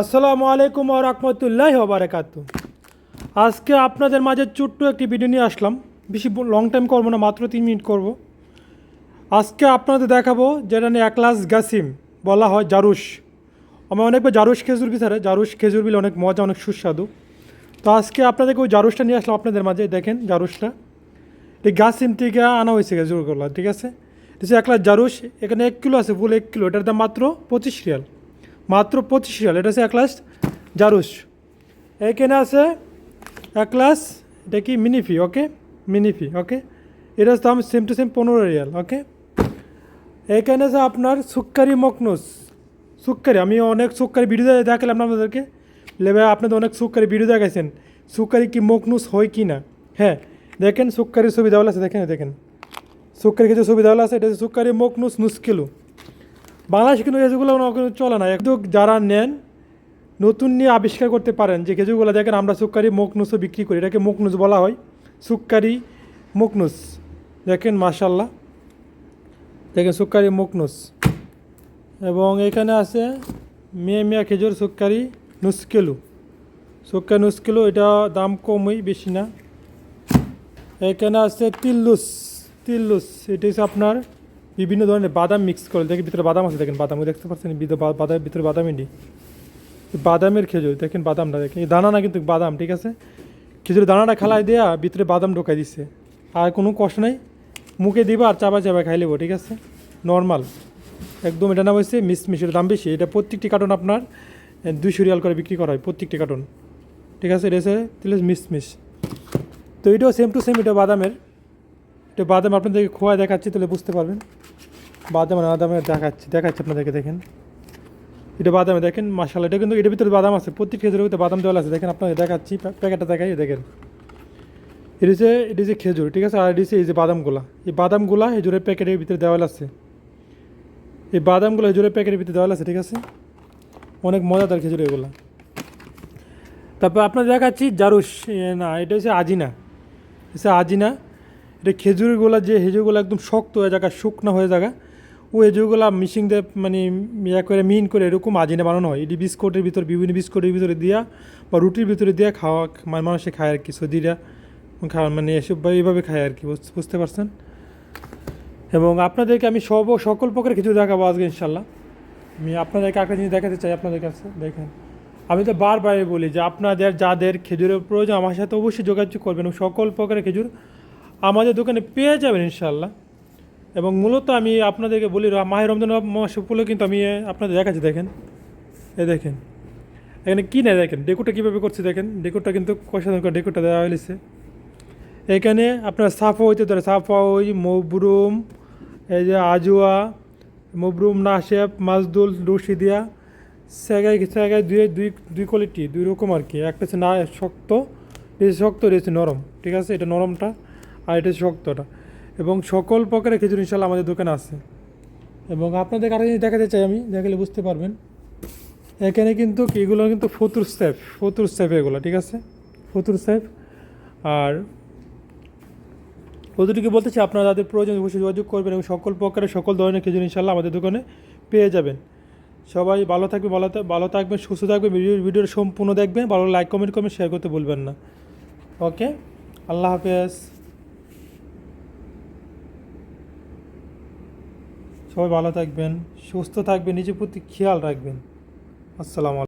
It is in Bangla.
আসসালামু আলাইকুম ও রহমতুল্লাহ বারাকাত আজকে আপনাদের মাঝে ছোট্ট একটি ভিডিও নিয়ে আসলাম। বেশি লং টাইম করব না, মাত্র তিন মিনিট করব। আজকে আপনাদের দেখাবো যেটা নিয়ে একলাস গাসিম বলা হয় জারুস আমি অনেকবার জারুস খেজুর বিচারে জারুস খেজুর বিলে অনেক মজা, অনেক সুস্বাদু। তো আজকে আপনাদেরকে ওই জারুসটা নিয়ে আসলাম আপনাদের মাঝে, দেখেন জারুসটা এই গাছিম থেকে আনা হয়েছে খেজুরগুলো, ঠিক আছে? এটা এক লাখ জারুস এখানে এক কিলো আছে, ফুল এক কিলো, এটার দাম মাত্র পঁচিশ রিয়াল। মাত্র পঁচিশ রিয়াল এটা হচ্ছে এক গ্লাস জারুস এখানে আছে এক গ্লাস এটা কি মিনিফি ওকে মিনিফি ওকে এটার দাম সেম টু সেম পনেরো রিয়াল ওকে এখানে আছে আপনার সুক্কারি মকনুস সুক্কারি আমি অনেক সুক্কারি ভিডিও দেখালাম আপনাদেরকে লেবে আপনাদের অনেক সুক্কারি ভিডিও দেখাইছেন সুক্কারি কি মকনুস হয় কি না হ্যাঁ দেখেন সুক্কারির সুবিধা আছে দেখেন দেখেন সুক্কারি কিছু সুবিধা আছে এটা হচ্ছে সুক্কারি মকনুস নুসকিলু বাংলাদেশে কিন্তু খেজুরগুলো কোনো চলে না। একটু যারা নেন, নতুন নিয়ে আবিষ্কার করতে পারেন, যে খেজুরগুলো দেখেন আমরা সুক্কারি মুখনুসও বিক্রি করি। এটাকে মুখনুস বলা হয়, সুক্কারি মুখনুস দেখেন মাশাল্লাহ দেখেন, সুক্কারি মুখনুস এবং এখানে আছে মেয়ে মেয়া খেজুর সুক্কারি নুসকেলু। সুক্কারি নুসকেলু, এটা দাম কমই, বেশি না। এখানে আছে তিল্লুস তিল্লুস এটা হচ্ছে আপনার বিভিন্ন ধরনের বাদাম মিক্স করে দেখেন ভিতরে বাদাম আছে, দেখেন বাদাম দেখতে পাচ্ছেন? ভিতরে বা- বাদামের ভিতরে বাদাম ইন্ডি বাদামের খেজুর, দেখেন বাদামটা, দেখেন। এই দানা না কিন্তু বাদাম, ঠিক আছে? খেজুরের দানাটা খালাই দেয়া ভিতরে বাদাম ঢোকাই দিচ্ছে আর কোনো কষ্ট নেই। মুখে দিবা আর চাবা চাবা খাই নেব ঠিক আছে? নর্মাল একদম এটা নাম হচ্ছে মিসমিশের দাম বেশি। এটা প্রত্যেকটি কার্টন আপনার দুইশো রিয়াল করে বিক্রি করা হয়, প্রত্যেকটি কার্টন ঠিক আছে? এটা হচ্ছে মিসমিস তো এটাও সেম টু সেম এটা বাদামের। এটা বাদাম আপনাদেরকে খোয়া দেখাচ্ছি, তাহলে বুঝতে পারবেন। বাদাম আর বাদামে দেখাচ্ছি দেখাচ্ছি আপনাদেরকে, দেখেন। এটা বাদামে দেখেন মাসাল এটা কিন্তু, এটার ভিতরে বাদাম আছে। প্রত্যেক খেজুরের ভিতরে বাদাম দেওয়া আছে। দেখেন, আপনাদের দেখাচ্ছি প্যা- প্যাকেটটা দেখাই দেখেন। এটা হচ্ছে, এটি হচ্ছে খেজুর, ঠিক আছে? আর এটা এই যে বাদামগুলা। এই বাদামগুলা খেজুরের প্যাকেটের ভিতরে দেওয়া আছে। এই বাদামগুলো খেজুরের প্যাকেটের ভিতরে দেওয়া আছে, ঠিক আছে? অনেক মজাদার খেজুর এগুলো। তারপর আপনাদের দেখাচ্ছি জারুস না, এটা হচ্ছে আজিনা। হচ্ছে আজিনা। এটা খেজুরগুলো যে খেজুরগুলো একদম শক্ত হয়ে জায়গা শুকনো হয়ে জায়গা ও খেজুরগুলো মিশিং দিয়ে মানে ইয়া করে মিন করে এরকম আজিনা বানানো হয়। এটি বিস্কুটের ভিতর, বিভিন্ন বিস্কুটের ভিতরে দিয়া বা রুটির ভিতরে দিয়া খাওয়া মানে মানুষে খায় আর কি, সৌদিরা খাওয়া মানে এসব এইভাবে খায় আর কি, বুঝ- বুঝতে পারছেন? এবং আপনাদেরকে আমি সব, সকল প্রকার খেজুর দেখাবো আজকে ইনশাল্লাহ আমি আপনাদেরকে একটা জিনিস দেখাতে চাই আপনাদের কাছে, দেখেন। আমি তো বারবার বলি যে আপনাদের, যাদের খেজুরের প্রয়োজন, আমার সাথে অবশ্যই যোগাযোগ করবেন সকল প্রকারের খেজুর আমাদের দোকানে পেয়ে যাবেন ইনশাল্লাহ এবং মূলত আমি আপনাদেরকে বলি মাহে রমজান মাস উপলক্ষে কিন্তু আমি আপনাদের দেখাচ্ছি, দেখেন। এ, দেখেন। এখানে কী নেই দেখেন? ডেকোটা কীভাবে করছে দেখেন? ডেকোটা কিন্তু করে ডেকোটা দেওয়া হয়েছে। এখানে আপনার সাফা হইতে ধরে সাফা ওই মবরুম, এই যে আজুয়া, মবরুম নাশেপ মাজদুল, রশিদিয়া, সেগাই সেগাই দুই দুই দুই কোয়ালিটি দুই রকম আর কি। একটা হচ্ছে না শক্ত শক্ত রয়েছে নরম। ঠিক আছে? এটা নরমটা। আর এটা শক্তটা। এবং সকল প্রকারের খেজুর ইনশাল্লাহ আমাদের দোকানে আছে। এবং আপনাদের আরও জিনিস দেখাতে চাই আমি, দেখালে বুঝতে পারবেন। এখানে কিন্তু এগুলো কিন্তু ফতুর স্টেপ ফতুর স্টেপ এগুলো, ঠিক আছে? ফতুর স্টেপ। আর কতটুকু বলতেছি আপনারা যাদের প্রয়োজন অবশ্যই যোগাযোগ করবেন এবং সকল প্রকারের, সকল ধরনের খেজুর ইনশাল্লাহ আমাদের দোকানে পেয়ে যাবেন। সবাই ভালো থাকবে ভালো ভালো থাকবেন, সুস্থ থাকবেন, ভিডিও, ভিডিওটা সম্পূর্ণ দেখবেন, ভালো লাইক কমেন্ট করবেন শেয়ার করতে ভুলবেন না। ওকে আল্লাহ হাফেজ। সবাই ভালো থাকবেন সুস্থ থাকবেন নিজের প্রতি খেয়াল রাখবেন। আসসালামু